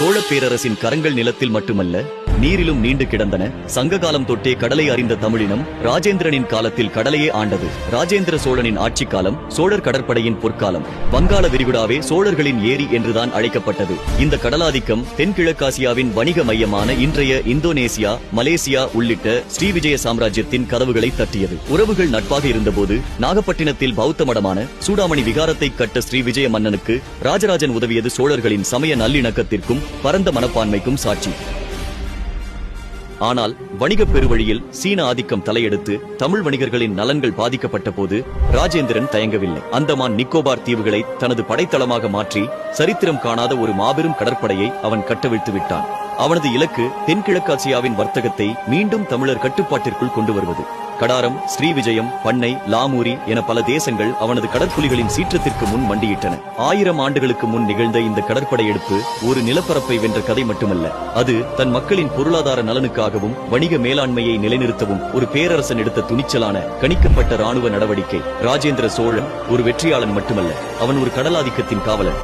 சோழ பேரரசின் கரங்கள் நிலத்தில் மட்டுமல்ல நீரிலும் நீண்டு கிடந்தன. சங்ககாலம் தொட்டே கடலை அறிந்த தமிழினம் ராஜேந்திரனின் காலத்தில் கடலையே ஆண்டது. ராஜேந்திர சோழனின் ஆட்சி காலம் சோழர் கடற்படையின் பொற்காலம். வங்காள விரிகுடாவே சோழர்களின் ஏரி என்றுதான் அழைக்கப்பட்டது. இந்த கடலாதிக்கம் தென்கிழக்காசியாவின் வணிக மையமான இன்றைய இந்தோனேசியா மலேசியா உள்ளிட்ட ஸ்ரீவிஜய சாம்ராஜ்யத்தின் கதவுகளை தட்டியது. உறவுகள் நட்பாக இருந்தபோது நாகப்பட்டினத்தில் பௌத்த மடமான சூடாமணி விகாரத்தை கட்ட ஸ்ரீவிஜய மன்னனுக்கு ராஜராஜன் உதவியது சோழர்களின் சமய நல்லிணக்கத்திற்கும் பரந்த மனப்பான்மைக்கும் சாட்சி. ஆனால் வணிகப் பெருவழியில் சீன ஆதிக்கம் தலையெடுத்து தமிழ் வணிகர்களின் நலன்கள் பாதிக்கப்பட்ட போது ராஜேந்திரன் தயங்கவில்லை. அந்தமான் நிக்கோபார் தீவுகளை தனது படைத்தளமாக மாற்றி சரித்திரம் காணாத ஒரு மாபெரும் கடற்படையை அவன் கட்டவிழ்த்து விட்டான் அவனது இலக்கு தென்கிழக்காசியாவின் வர்த்தகத்தை மீண்டும் தமிழர் கட்டுப்பாட்டிற்குள் கொண்டு வருவது. கடாரம் ஸ்ரீவிஜயம் பண்ணை லாமூரி என பல தேசங்கள் அவனது கடற்புலிகளின் சீற்றத்திற்கு முன் மண்டியிட்டன. ஆயிரம் ஆண்டுகளுக்கு முன் நிகழ்ந்த இந்த கடற்படை எடுப்பு ஒரு நிலப்பரப்பை வென்ற கதை மட்டுமல்ல. அது தன் மக்களின் பொருளாதார நலனுக்காகவும் வணிக மேலாண்மையை நிலைநிறுத்தவும் ஒரு பேரரசன் எடுத்த துணிச்சலான கணிக்கப்பட்ட ராணுவ நடவடிக்கை. ராஜேந்திர சோழன் ஒரு வெற்றியாளன் மட்டுமல்ல அவன் ஒரு கடலாதிக்கத்தின் காவலன்.